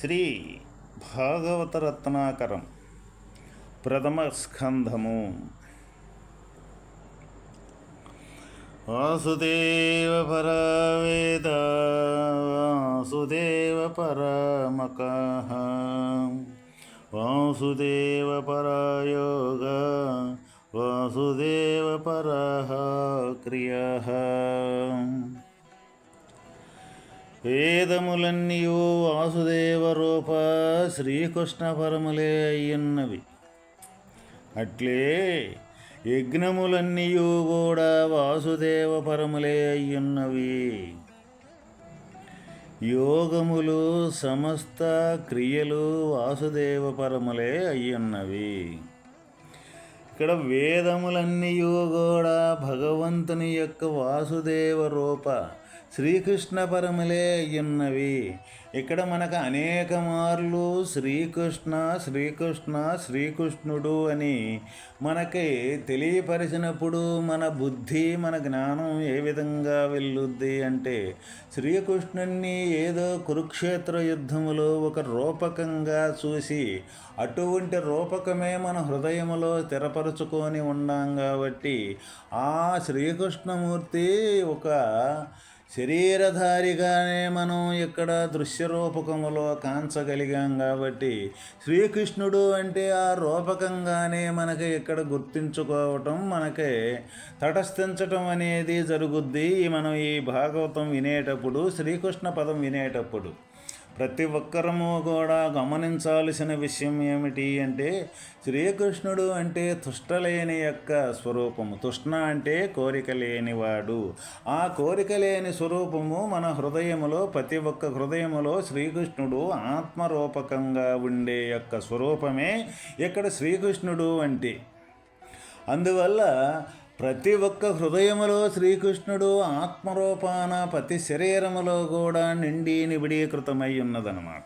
శ్రీ భాగవత రత్నాకరం ప్రథమ స్కంధము. వాసుదేవ పరవేద వాసుదేవ పరమక వాసుదేవ పరయోగ వాసుదేవ పర క్రియ. వేదములన్నీయు వాసుదేవ రూప శ్రీకృష్ణ పరములే అయ్యున్నవి. అట్లే యజ్ఞములన్నీయు కూడా వాసుదేవ పరములే అయ్యున్నవి. యోగములు సమస్త క్రియలు వాసుదేవ పరములే అయ్యున్నవి. ఇక్కడ వేదములన్నీ కూడా భగవంతుని యొక్క వాసుదేవ రూప శ్రీకృష్ణ పరములే అయ్యున్నవి. ఇక్కడ మనకు అనేక మార్లు శ్రీకృష్ణ శ్రీకృష్ణ శ్రీకృష్ణుడు అని మనకి తెలియపరిచినప్పుడు మన బుద్ధి మన జ్ఞానం ఏ విధంగా వెళ్ళుద్ది అంటే శ్రీకృష్ణుణ్ణి ఏదో కురుక్షేత్ర యుద్ధములో ఒక రూపకంగా చూసి అటువంటి రూపకమే మన హృదయములో స్థిరపరచుకొని ఉన్నాం కాబట్టి ఆ శ్రీకృష్ణమూర్తి ఒక శరీరధారిగానే మనం ఇక్కడ దృశ్య రూపకములో కాంచగలిగాం కాబట్టి శ్రీకృష్ణుడు అంటే ఆ రూపకంగానే మనకి ఇక్కడ గుర్తించుకోవటం మనకి తటస్థించటం అనేది జరుగుద్ది. మనం ఈ భాగవతం వినేటప్పుడు శ్రీకృష్ణ పదం వినేటప్పుడు ప్రతి ఒక్కరము కూడా గమనించాల్సిన విషయం ఏమిటి అంటే శ్రీకృష్ణుడు అంటే తుష్టలేని యొక్క స్వరూపము. తుష్ణ అంటే కోరిక లేనివాడు. ఆ కోరిక లేని స్వరూపము మన హృదయములో ప్రతి ఒక్క హృదయములో శ్రీకృష్ణుడు ఆత్మరూపకంగా ఉండే యొక్క స్వరూపమే ఇక్కడ శ్రీకృష్ణుడు అంటే. అందువల్ల ప్రతి ఒక్క హృదయములో శ్రీకృష్ణుడు ఆత్మరూపాన ప్రతి శరీరములో కూడా నిండి నిబిడీకృతమై ఉన్నదనమాట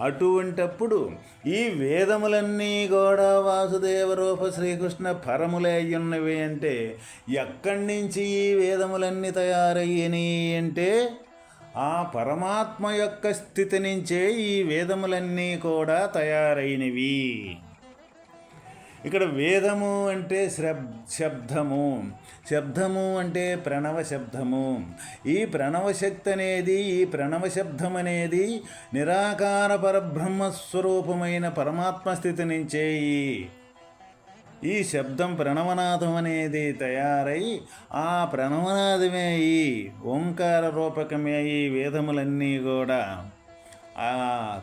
అటువంటప్పుడు ఈ వేదములన్నీ కూడా వాసుదేవ రూప శ్రీకృష్ణ పరములే అయ్యున్నవి అంటే ఎక్కడి నుంచి ఈ వేదములన్నీ తయారయ్యని అంటే ఆ పరమాత్మ యొక్క స్థితి నుంచే ఈ వేదములన్నీ కూడా తయారైనవి. ఇక్కడ వేదము అంటే శబ్దము. శబ్దము అంటే ప్రణవ శబ్దము. ఈ ప్రణవ శక్తి అనేది ఈ ప్రణవ శబ్దం అనేది నిరాకార పరబ్రహ్మస్వరూపమైన పరమాత్మ స్థితి నుంచే ఈ శబ్దం ప్రణవనాదం అనేది తయారై ఆ ప్రణవనాదమే ఈ ఓంకార రూపకమే ఈ వేదములన్నీ కూడా.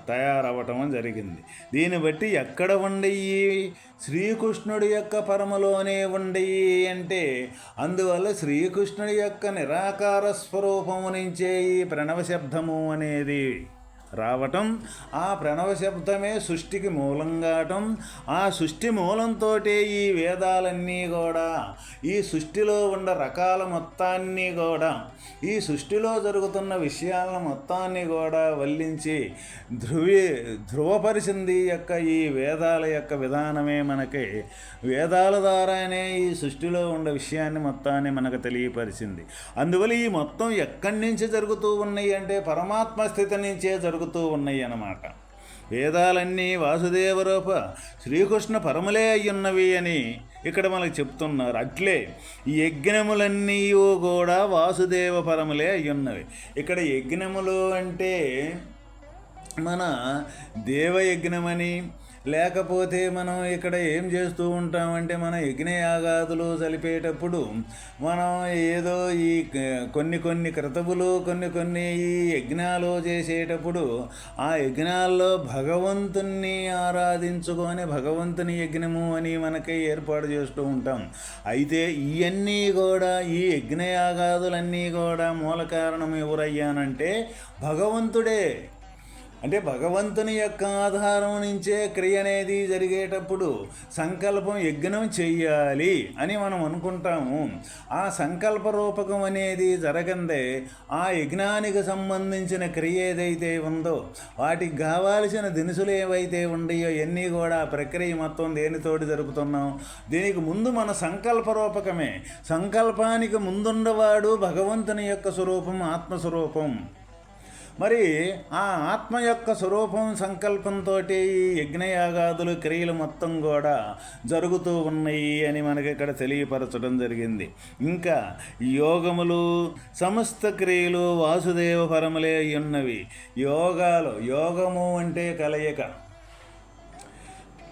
తయారవటం జరిగింది. దీన్ని బట్టి ఎక్కడ ఉండయి శ్రీకృష్ణుడి యొక్క పరమలోనే ఉండయి అంటే అందువల్ల శ్రీకృష్ణుడి యొక్క నిరాకార స్వరూపము నుంచే ఈ ప్రణవ శబ్దము అనేది రావటం ఆ ప్రణవ శబ్దమే సృష్టికి మూలం కావటం ఆ సృష్టి మూలంతో ఈ వేదాలన్నీ కూడా ఈ సృష్టిలో ఉన్న రకాల మొత్తాన్ని కూడా ఈ సృష్టిలో జరుగుతున్న విషయాలను మొత్తాన్ని కూడా వల్లించి ధృవీ ధృవపరిచింది యొక్క ఈ వేదాల యొక్క విధానమే మనకి. వేదాల ద్వారానే ఈ సృష్టిలో ఉన్న విషయాన్ని మొత్తాన్ని మనకు తెలియపరిచింది. అందువల్ల ఈ మొత్తం ఎక్కడి నుంచి జరుగుతూ ఉన్నాయి అంటే పరమాత్మ స్థితి నుంచే జరుగుతుంది. జరుగుతూ ఉన్నాయి అన్నమాట వేదాలన్నీ వాసుదేవరూప శ్రీకృష్ణ పరములే అయ్యున్నవి అని ఇక్కడ మనకు చెప్తున్నారు. అట్లే ఈ యజ్ఞములన్నీ కూడా వాసుదేవ పరములే అయ్యున్నవి. ఇక్కడ యజ్ఞములు అంటే మన దేవయజ్ఞమని లేకపోతే మనం ఇక్కడ ఏం చేస్తూ ఉంటామంటే మన యజ్ఞయాగాదులు చలిపేటప్పుడు మనం ఏదో ఈ కొన్ని కొన్ని క్రతువులు కొన్ని కొన్ని ఈ యజ్ఞాలు చేసేటప్పుడు ఆ యజ్ఞాల్లో భగవంతుణ్ణి ఆరాధించుకొని భగవంతుని యజ్ఞము అని మనకి ఏర్పాటు చేస్తూ ఉంటాం. అయితే ఇవన్నీ కూడా ఈ యజ్ఞయాగాదులన్నీ కూడా మూల కారణం ఎవరయ్యానంటే భగవంతుడే. అంటే భగవంతుని యొక్క ఆధారం నుంచే క్రియ అనేది జరిగేటప్పుడు సంకల్పం యజ్ఞం చెయ్యాలి అని మనం అనుకుంటాము. ఆ సంకల్ప రూపకం అనేది జరగందే ఆ యజ్ఞానికి సంబంధించిన క్రియ ఏదైతే ఉందో వాటికి కావాల్సిన దినుసులు ఏవైతే ఉన్నాయో ఇవన్నీ కూడా ప్రక్రియ మొత్తం దేనితోటి జరుపుతున్నాం? దీనికి ముందు మన సంకల్ప రూపకమే. సంకల్పానికి ముందున్నవాడు భగవంతుని యొక్క స్వరూపం ఆత్మస్వరూపం. మరి ఆ ఆత్మ యొక్క స్వరూపం సంకల్పంతో ఈ యజ్ఞయాగాదులు క్రియలు మొత్తం కూడా జరుగుతూ ఉన్నాయి అని మనకి ఇక్కడ తెలియపరచడం జరిగింది. ఇంకా యోగములు సమస్త క్రియలు వాసుదేవ పరములే ఉన్నవి యోగాలు యోగము అంటే కలయిక.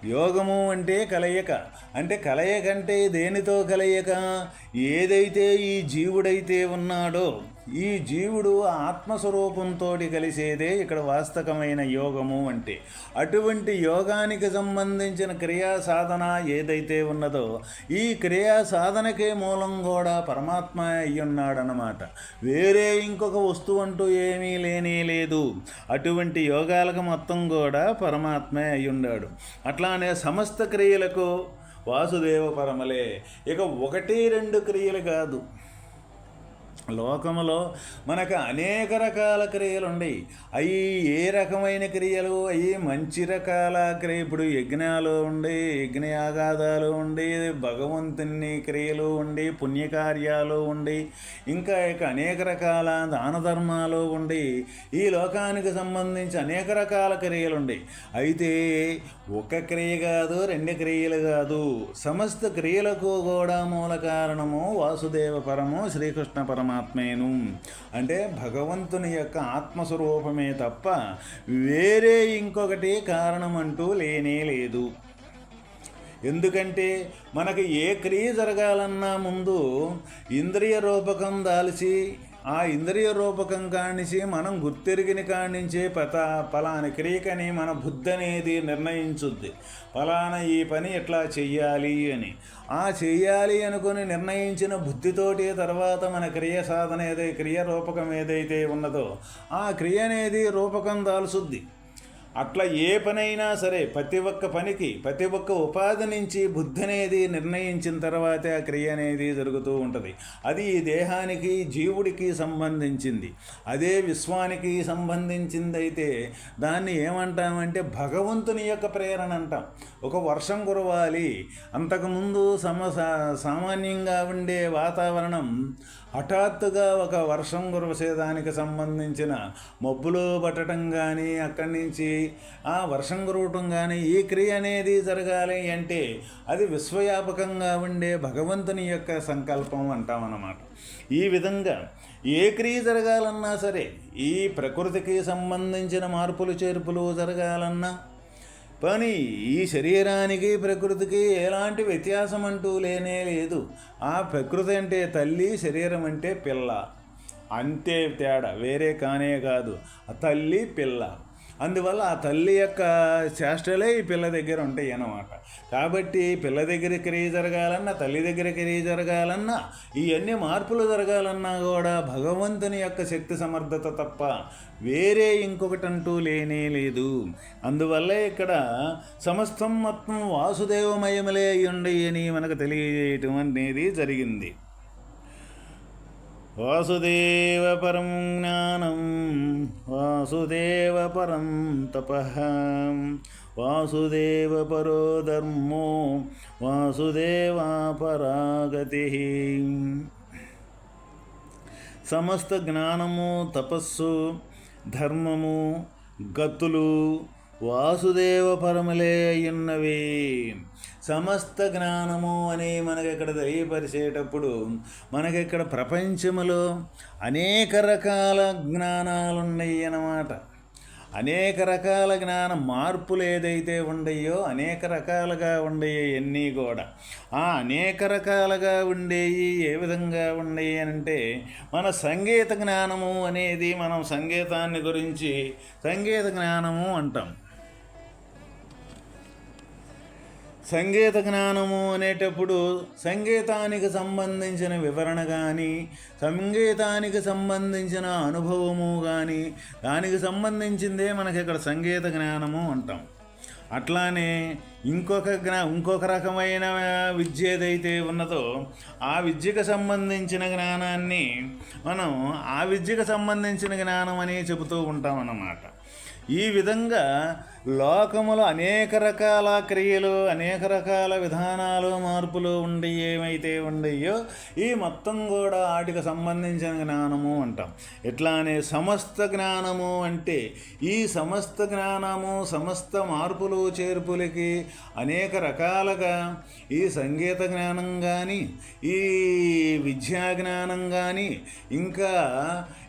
యోగము అంటే కలయిక. అంటే కలయిక అంటే దేనితో కలయిక? ఏదైతే ఈ జీవుడైతే ఉన్నాడో ఈ జీవుడు ఆత్మస్వరూపంతో కలిసేదే ఇక్కడ వాస్తవమైన యోగము అంటే. అటువంటి యోగానికి సంబంధించిన క్రియా సాధన ఏదైతే ఉన్నదో ఈ క్రియా సాధనకే మూలం కూడా పరమాత్మ అయ్యున్నాడనమాట వేరే ఇంకొక వస్తువు అంటూ ఏమీ లేనే లేదు. అటువంటి యోగాలకు మొత్తం కూడా పరమాత్మే అయ్యున్నాడు. అట్లానే సమస్త క్రియలకు వాసుదేవ పరమలే. ఇక ఒకటి రెండు క్రియలు కాదు. లోకములో మనకు అనేక రకాల క్రియలు ఉన్నాయి అవి ఏ రకమైన క్రియలు అవి మంచి రకాల క్రియ ఇప్పుడు యజ్ఞాలు ఉండి యజ్ఞయాగాదాలు ఉండి భగవంతుని క్రియలు ఉండి పుణ్యకార్యాలు ఉండి ఇంకా ఇక అనేక రకాల దాన ధర్మాలు ఉండి ఈ లోకానికి సంబంధించి అనేక రకాల క్రియలు ఉండి అయితే ఒక క్రియ కాదు రెండు క్రియలు కాదు. సమస్త క్రియలకు కూడా మూల కారణము వాసుదేవ పరము శ్రీకృష్ణ పరమాత్మేను. అంటే భగవంతుని యొక్క ఆత్మస్వరూపమే తప్ప వేరే ఇంకొకటి కారణం అంటూ లేనే లేదు. ఎందుకంటే మనకి ఏ క్రియ జరగాలన్నా ముందు ఇంద్రియ రూపకం దాల్చి ఆ ఇంద్రియ రూపకం కానించి మనం గుర్తెరిగిన కానించే పత పలాని క్రియకని మన బుద్ధి అనేది నిర్ణయించుద్ది. ఫలాన ఈ పని ఎట్లా చెయ్యాలి అని. ఆ చెయ్యాలి అనుకుని నిర్ణయించిన బుద్ధితోటి తర్వాత మన క్రియ సాధన ఏదైతే క్రియ రూపకం ఏదైతే ఉన్నదో ఆ క్రియ అనేది రూపకం దాల్చుద్ది. అట్లా ఏ పనైనా సరే ప్రతి ఒక్క పనికి ప్రతి ఒక్క ఉపాధి నుంచి బుద్ధి అనేది నిర్ణయించిన తర్వాతే ఆ క్రియ అనేది జరుగుతూ ఉంటుంది. అది ఈ దేహానికి జీవుడికి సంబంధించింది. అదే విశ్వానికి సంబంధించింది అయితే దాన్ని ఏమంటామంటే భగవంతుని యొక్క ప్రేరణ అంటాం. ఒక వర్షం కురవాలి అంతకుముందు సమ సామాన్యంగా ఉండే వాతావరణం హఠాత్తుగా ఒక వర్షం కురవసేదానికి సంబంధించిన మబ్బులు పట్టడం కానీ అక్కడి నుంచి ఆ వర్షం కురవటం కానీ ఈ క్రియ అనేది జరగాలి అంటే అది విశ్వవ్యాపకంగా ఉండే భగవంతుని యొక్క సంకల్పం అంటామన్నమాట. ఈ విధంగా ఏ క్రియ జరగాలన్నా సరే ఈ ప్రకృతికి సంబంధించిన మార్పులు చేర్పులు జరగాలన్నా కానీ ఈ శరీరానికి ప్రకృతికి ఎలాంటి వ్యత్యాసం అంటూ లేనే లేదు. ఆ ప్రకృతి అంటే తల్లి శరీరం అంటే పిల్ల. అంతే తేడా వేరే కానే కాదు. ఆ తల్లి పిల్ల. అందువల్ల ఆ తల్లి యొక్క చేష్టలే ఈ పిల్ల దగ్గర ఉంటాయి అన్నమాట. కాబట్టి పిల్ల దగ్గర క్రియ జరగాలన్నా తల్లి దగ్గర క్రియ జరగాలన్నా ఇవన్నీ మార్పులు జరగాలన్నా కూడా భగవంతుని యొక్క శక్తి సమర్థత తప్ప వేరే ఇంకొకటి అంటూ లేనే లేదు. అందువల్ల ఇక్కడ సమస్తం మొత్తం వాసుదేవమయములే అయ్యుండి అని మనకు తెలియజేయటం అనేది జరిగింది. వాసుదేవ పరం జ్ఞానం వాసుదేవ పరం తప. వాసుదేవ పరో ధర్మో వాసుదేవాపరాగతి సమస్త జ్ఞానము తపస్సు ధర్మము గతులు వాసుదేవ పరములే అయ్యున్నవి సమస్త జ్ఞానము అని మనకి ఇక్కడ తెలియపరిచేటప్పుడు మనకి ఇక్కడ ప్రపంచములో అనేక రకాల జ్ఞానాలు ఉన్నాయి అన్నమాట. అనేక రకాల జ్ఞాన మార్పులు ఏదైతే ఉండయో అనేక రకాలుగా ఉండేవి అన్నీ కూడా. ఆ అనేక రకాలుగా ఉండేవి ఏ విధంగా ఉండేవి అంటే మన సంగీత జ్ఞానము అనేది మనం సంగీతాన్ని గురించి సంగీత జ్ఞానము అంటాం. సంగీత జ్ఞానము అనేటప్పుడు సంగీతానికి సంబంధించిన వివరణ కానీ సంగీతానికి సంబంధించిన అనుభవము కానీ దానికి సంబంధించిందే మనకి ఇక్కడ సంగీత జ్ఞానము అంటాం. అట్లానే ఇంకొక జ్ఞా ఇంకొక రకమైన విద్య ఏదైతే ఉన్నదో ఆ విద్యకు సంబంధించిన జ్ఞానాన్ని మనం ఆ విద్యకు సంబంధించిన జ్ఞానం అని చెబుతూ ఉంటాం అన్నమాట ఈ విధంగా లోకములో అనేక రకాల క్రియలు అనేక రకాల విధానాలు మార్పులు ఉండి ఏమైతే ఉండయో ఈ మొత్తం కూడా వాటికి సంబంధించిన జ్ఞానము అంటాం. ఇట్లానే సమస్త జ్ఞానము అంటే ఈ సమస్త జ్ఞానము సమస్త మార్పులు చేర్పులకి అనేక రకాలుగా ఈ సంగీత జ్ఞానం కానీ ఈ విద్యా జ్ఞానం కానీ ఇంకా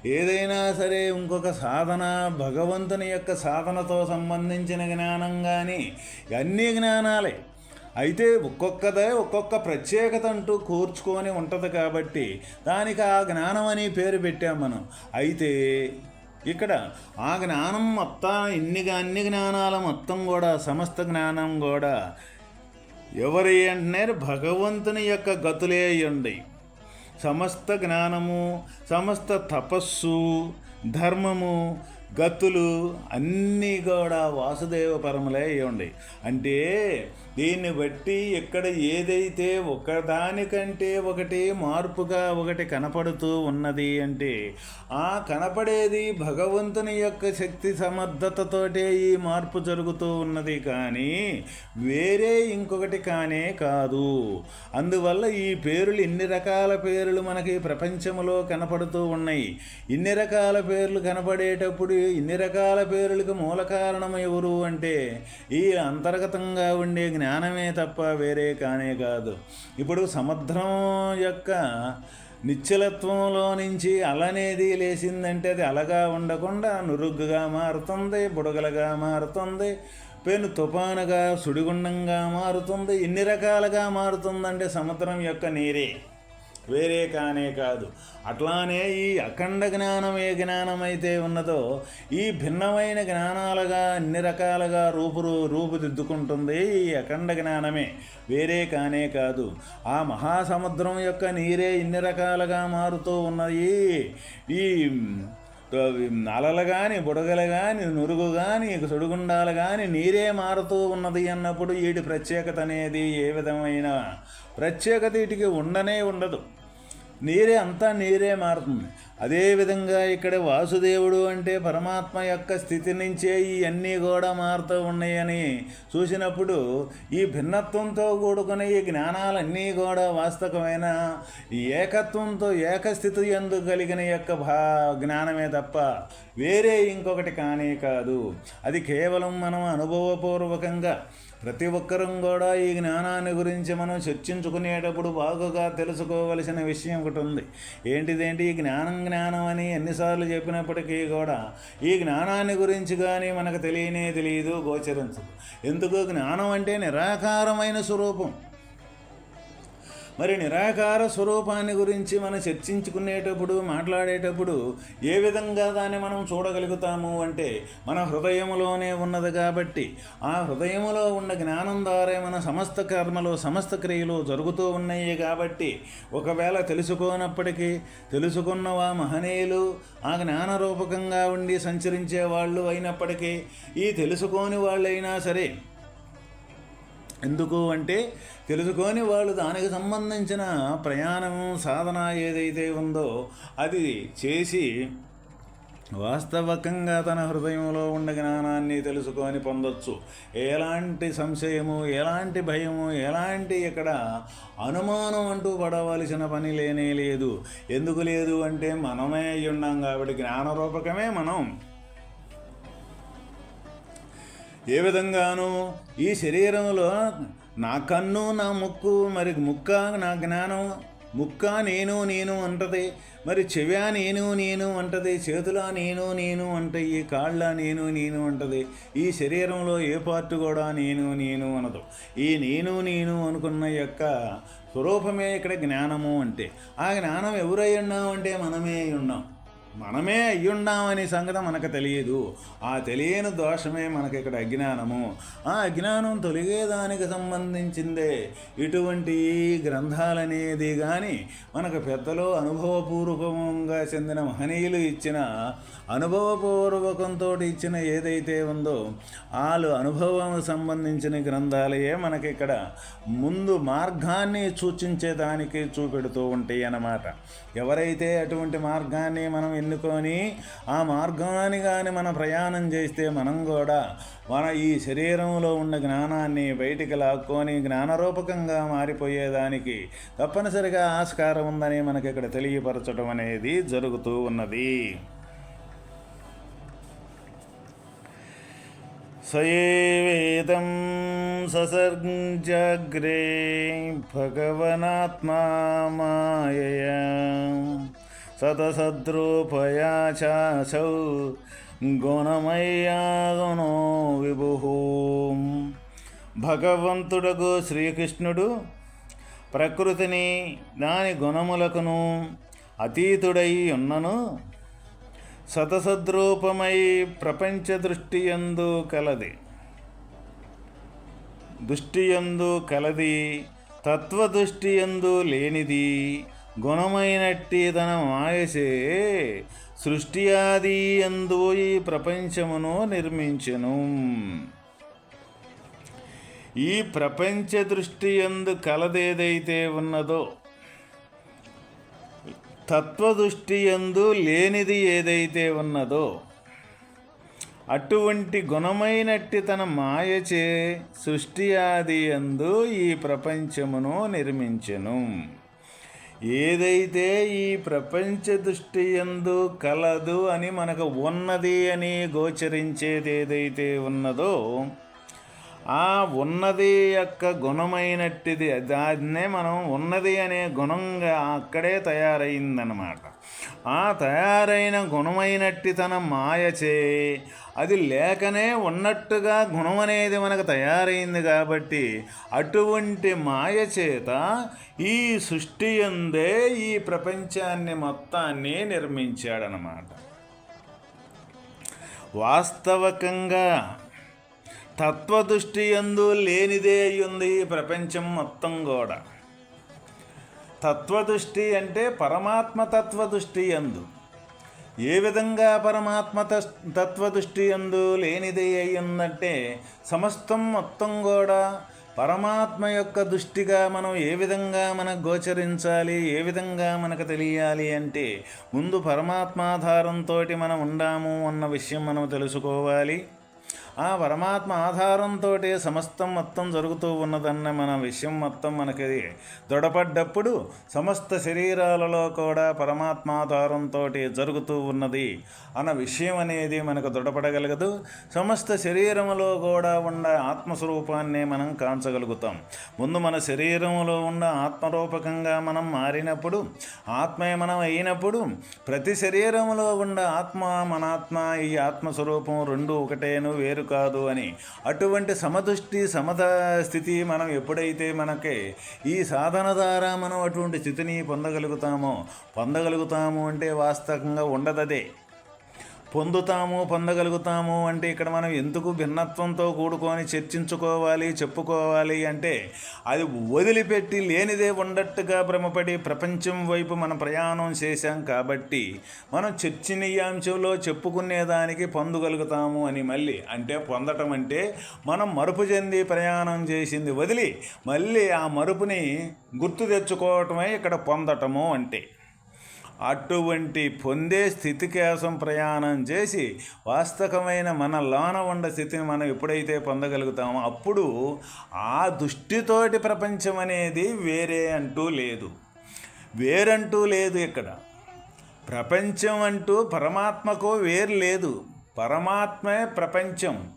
ఏదైనా సరే ఇంకొక సాధన భగవంతుని యొక్క సాధనతో సంబంధించి సంబంధించిన జ్ఞానం కానీ అన్ని జ్ఞానాలే. అయితే ఒక్కొక్కదే ఒక్కొక్క ప్రత్యేకత అంటూ కూర్చుకొని ఉంటుంది కాబట్టి దానికి ఆ జ్ఞానం అని పేరు పెట్టాం మనం. అయితే ఇక్కడ ఆ జ్ఞానం మొత్తం ఇన్ని అన్ని జ్ఞానాల మొత్తం కూడా సమస్త జ్ఞానం కూడా ఎవరి అంటున్నారు భగవంతుని యొక్క గతులే అయ్యండి. సమస్త జ్ఞానము సమస్త తపస్సు ధర్మము గతులు అన్నీ కూడా వాసుదేవ పరములే ఇవ్వండి అంటే దీన్ని బట్టి ఇక్కడ ఏదైతే ఒకదానికంటే ఒకటి మార్పుగా ఒకటి కనపడుతూ ఉన్నది అంటే ఆ కనపడేది భగవంతుని యొక్క శక్తి సమర్థతతోటే ఈ మార్పు జరుగుతూ ఉన్నది కానీ వేరే ఇంకొకటి కానే కాదు. అందువల్ల ఈ పేర్లు ఇన్ని రకాల పేర్లు మనకి ప్రపంచంలో కనపడుతూ ఉన్నాయి. ఇన్ని రకాల పేర్లు కనపడేటప్పుడు ఇన్ని రకాల పేర్లకు మూల కారణం ఎవరు అంటే ఈ అంతర్గతంగా ఉండే జ్ఞానమే తప్ప వేరే కానే కాదు. ఇప్పుడు సముద్రం యొక్క నిశ్చలత్వంలో నుంచి అలనేది లేచిందంటే అది అలగా ఉండకుండా నురుగ్గుగా మారుతుంది బుడగలుగా మారుతుంది పెను తుపానుగా సుడిగుండంగా మారుతుంది ఎన్ని రకాలుగా మారుతుందంటే సముద్రం యొక్క నీరే. వేరే కానే కాదు. అట్లానే ఈ అఖండ జ్ఞానం ఏ జ్ఞానమైతే ఉన్నదో ఈ భిన్నమైన జ్ఞానాలుగా అన్ని రకాలుగా రూపురూ రూపుదిద్దుకుంటుంది ఈ అఖండ జ్ఞానమే. వేరే కానే కాదు. ఆ మహాసముద్రం యొక్క నీరే ఇన్ని రకాలుగా మారుతూ ఉన్నది. ఈ అలలు కానీ బుడగలు కానీ నురుగు కానీ సుడిగుండాలు కానీ నీరే మారుతూ ఉన్నది అన్నప్పుడు వీటి ప్రత్యేకత అనేది ఏ విధమైన ప్రత్యేకత వీటికి ఉండనే ఉండదు. నీరే అంతా నీరే మారుతుంది. అదేవిధంగా ఇక్కడ వాసుదేవుడు అంటే పరమాత్మ యొక్క స్థితి నుంచే ఈ అన్నీ కూడా మారుతూ ఉన్నాయని చూసినప్పుడు ఈ భిన్నత్వంతో కూడుకున్న ఈ జ్ఞానాలన్నీ కూడా వాస్తవమైన ఏకత్వంతో ఏకస్థితి ఎందు కలిగిన యొక్క భా జ్ఞానమే తప్ప వేరే ఇంకొకటి కానే కాదు. అది కేవలం మనం అనుభవపూర్వకంగా ప్రతి ఒక్కరం కూడా ఈ జ్ఞానాన్ని గురించి మనం చర్చించుకునేటప్పుడు బాగుగా తెలుసుకోవలసిన విషయం ఒకటి ఉంది. ఏంటిదేంటి ఈ జ్ఞానం జ్ఞానం అని ఎన్నిసార్లు చెప్పినప్పటికీ కూడా ఈ జ్ఞానాన్ని గురించి కానీ మనకు తెలియనే తెలియదు గోచరించదు. ఎందుకు? జ్ఞానం అంటే నిరాకారమైన స్వరూపం. మరి నిరాకార స్వరూపాన్ని గురించి మనం చర్చించుకునేటప్పుడు మాట్లాడేటప్పుడు ఏ విధంగా దాన్ని మనం చూడగలుగుతాము అంటే మన హృదయములోనే ఉన్నది కాబట్టి ఆ హృదయములో ఉన్న జ్ఞానం ద్వారా మన సమస్త కర్మలు సమస్త క్రియలు జరుగుతూ ఉన్నాయి కాబట్టి ఒకవేళ తెలుసుకోనప్పటికీ తెలుసుకున్నవా మహనీయులు ఆ జ్ఞాన రూపకంగా ఉండి సంచరించే వాళ్ళు అయినప్పటికీ ఈ తెలుసుకోని వాళ్ళైనా సరే ఎందుకు అంటే తెలుసుకొని వాళ్ళు దానికి సంబంధించిన ప్రయాణం సాధన ఏదైతే ఉందో అది చేసి వాస్తవకంగా తన హృదయంలో ఉన్న జ్ఞానాన్ని తెలుసుకొని పొందొచ్చు. ఎలాంటి సంశయము ఎలాంటి భయము ఎలాంటి ఇక్కడ అనుమానం అంటూ పడవలసిన పని లేనే లేదు. ఎందుకు లేదు అంటే మనమే అయ్యున్నాం ఉన్నాం కాబట్టి జ్ఞానరూపకమే మనం. ఏ విధంగానూ ఈ శరీరంలో నా కన్ను నా ముక్కు మరి ముక్క నా జ్ఞానం ముక్క నేను నేను అంటది మరి చెవ్యా నేను నేను అంటది చేతులా నేను నేను అంటాయి కాళ్ళ నేను నేను అంటది ఈ శరీరంలో ఏ పార్ట్ కూడా నేను నేను అనదు. ఈ నేను నేను అనుకున్న యొక్క స్వరూపమే ఇక్కడ జ్ఞానము అంటే ఆ జ్ఞానం ఎవరై ఉన్నాం అంటే మనమే ఉన్నాం. మనమే అయ్యుండామనే సంగతి మనకు తెలియదు. ఆ తెలియని దోషమే మనకి ఇక్కడ అజ్ఞానము. ఆ అజ్ఞానం తొలగేదానికి సంబంధించిందే. ఇటువంటి గ్రంథాలనేది కానీ మనకు పెద్దలు అనుభవపూర్వకంగా చెందిన మహనీయులు ఇచ్చిన అనుభవపూర్వకంతో ఇచ్చిన ఏదైతే ఉందో వాళ్ళు అనుభవం సంబంధించిన గ్రంథాలయే మనకి ఇక్కడ ముందు మార్గాన్ని సూచించేదానికి చూపెడుతూ ఉంటాయి అన్నమాట. ఎవరైతే అటువంటి మార్గాన్ని మనం ఎన్నుకొని ఆ మార్గాన్ని కానీ మనం ప్రయాణం చేస్తే మనం కూడా మన ఈ శరీరంలో ఉన్న జ్ఞానాన్ని బయటికి లాక్కొని జ్ఞానరూపకంగా మారిపోయేదానికి తప్పనిసరిగా ఆస్కారం ఉందని మనకి ఇక్కడ తెలియపరచడం అనేది జరుగుతూ ఉన్నది. సయేవేదం ససర్జగ్రే భగవనాత్మా మాయయా సతసద్రూపయా చాసౌ గుణమయ్యా గుణో విభు భగవంతుడకు శ్రీకృష్ణుడు ప్రకృతిని దాని గుణములకును అతీతుడై ఉన్నను. సతసద్రూపమై ప్రపంచ దృష్టియందు కలది. దృష్టియందు కలది తత్వదృష్టియందు లేనిది. గుణమైనట్టి తన మాయసే సృష్టి ఆది ఎందు ఈ ప్రపంచమును నిర్మించెను. ఈ ప్రపంచ దృష్టి ఎందు కలదేదైతే ఉన్నదో తత్వదృష్టి ఎందు లేనిది ఏదైతే ఉన్నదో అటువంటి గుణమైనట్టి తన మాయచే సృష్టి ఆది ఎందు ఈ ప్రపంచమును నిర్మించెను. ఏదైతే ఈ ప్రపంచ దృష్టి ఎందు కలదు అని మనకు ఉన్నది అని గోచరించేది ఏదైతే ఉన్నదో ఆ ఉన్నది యొక్క గుణమైనట్టిది. దాన్నే మనం ఉన్నది అనే గుణంగా అక్కడే తయారైందనమాట ఆ తయారైన గుణమైనట్టి తన మాయచే అది లేకనే ఉన్నట్టుగా గుణం అనేది మనకు తయారైంది కాబట్టి అటువంటి మాయ చేత ఈ సృష్టి ఎందే ఈ ప్రపంచాన్ని మొత్తాన్ని నిర్మించాడనమాట వాస్తవకంగా తత్వదృష్టి ఎందు లేనిదే ఉంది ప్రపంచం మొత్తం కూడా తత్వదృష్టి అంటే పరమాత్మ తత్వదృష్టి ఎందు ఏ విధంగా పరమాత్మ తత్వదృష్టి ఎందు లేనిదే అయ్యిందంటే సమస్తం మొత్తం కూడా పరమాత్మ యొక్క దృష్టిగా మనం ఏ విధంగా మనకు గోచరించాలి ఏ విధంగా మనకు తెలియాలి అంటే ముందు పరమాత్మాధారంతో మనం ఉండాము అన్న విషయం మనం తెలుసుకోవాలి. ఆ పరమాత్మ ఆధారంతో సమస్తం మొత్తం జరుగుతూ ఉన్నదన్న మన విషయం మొత్తం మనకి దృఢపడ్డప్పుడు సమస్త శరీరాలలో కూడా పరమాత్మాధారంతో జరుగుతూ ఉన్నది అన్న విషయం అనేది మనకు దృఢపడగలగదు. సమస్త శరీరంలో కూడా ఉన్న ఆత్మస్వరూపాన్ని మనం కాంచగలుగుతాం. ముందు మన శరీరంలో ఉన్న ఆత్మరూపకంగా మనం మారినప్పుడు ఆత్మే మనం అయినప్పుడు ప్రతి శరీరంలో ఉన్న ఆత్మ మనాత్మ ఈ ఆత్మస్వరూపం రెండు ఒకటేను వేరు వేరు కాదు అని. అటువంటి సమదృష్టి సమత స్థితి మనం ఎప్పుడైతే మనకి ఈ సాధన ద్వారా మనం అటువంటి స్థితిని పొందగలుగుతామో పొందగలుగుతాము అంటే వాస్తవంగా ఉండదదే. పొందుతాము పొందగలుగుతాము అంటే ఇక్కడ మనం ఎందుకు భిన్నత్వంతో కూడుకొని చర్చించుకోవాలి చెప్పుకోవాలి అంటే అది వదిలిపెట్టి లేనిదే ఉండట్టుగా భ్రమపడి ప్రపంచం వైపు మనం ప్రయాణం చేశాం కాబట్టి మనం చర్చనీయాంశంలో చెప్పుకునేదానికి పొందగలుగుతాము అని మళ్ళీ అంటే పొందటం అంటే మనం మరుపు చెంది ప్రయాణం చేసింది వదిలి మళ్ళీ ఆ మరుపుని గుర్తు తెచ్చుకోవటమే ఇక్కడ పొందటము అంటే. అటువంటి పొందే స్థితి కోసం ప్రయాణం చేసి వాస్తవమైన మన లోన ఉండ స్థితిని మనం ఎప్పుడైతే పొందగలుగుతామో అప్పుడు ఆ దృష్టితోటి ప్రపంచం అనేది వేరే అంటూ లేదు. వేరంటూ లేదు ఇక్కడ. ప్రపంచం అంటూ పరమాత్మకు వేరు లేదు. పరమాత్మే ప్రపంచం.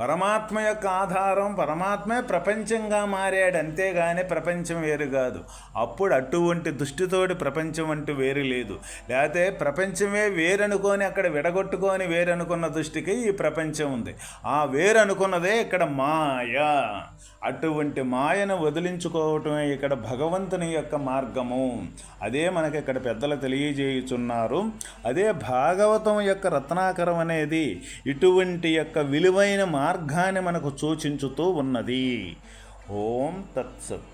పరమాత్మ యొక్క ఆధారం పరమాత్మే ప్రపంచంగా మారాడు అంతేగాని ప్రపంచం వేరు కాదు. అప్పుడు అటువంటి దృష్టితోటి ప్రపంచం అంటూ వేరు లేదు. లేకపోతే ప్రపంచమే వేరనుకొని అక్కడ విడగొట్టుకొని వేరనుకున్న దృష్టికి ఈ ప్రపంచం ఉంది. ఆ వేరనుకున్నదే ఇక్కడ మాయ. అటువంటి మాయను వదిలించుకోవటమే ఇక్కడ భగవంతుని యొక్క మార్గము. అదే మనకి ఇక్కడ పెద్దలు తెలియజేయుచున్నారు. అదే భాగవతం యొక్క రత్నాకరం అనేది ఇటువంటి యొక్క విలువైన మా మార్గాన్ని మనకు సూచించుతూ ఉన్నది. ఓం తత్సత్.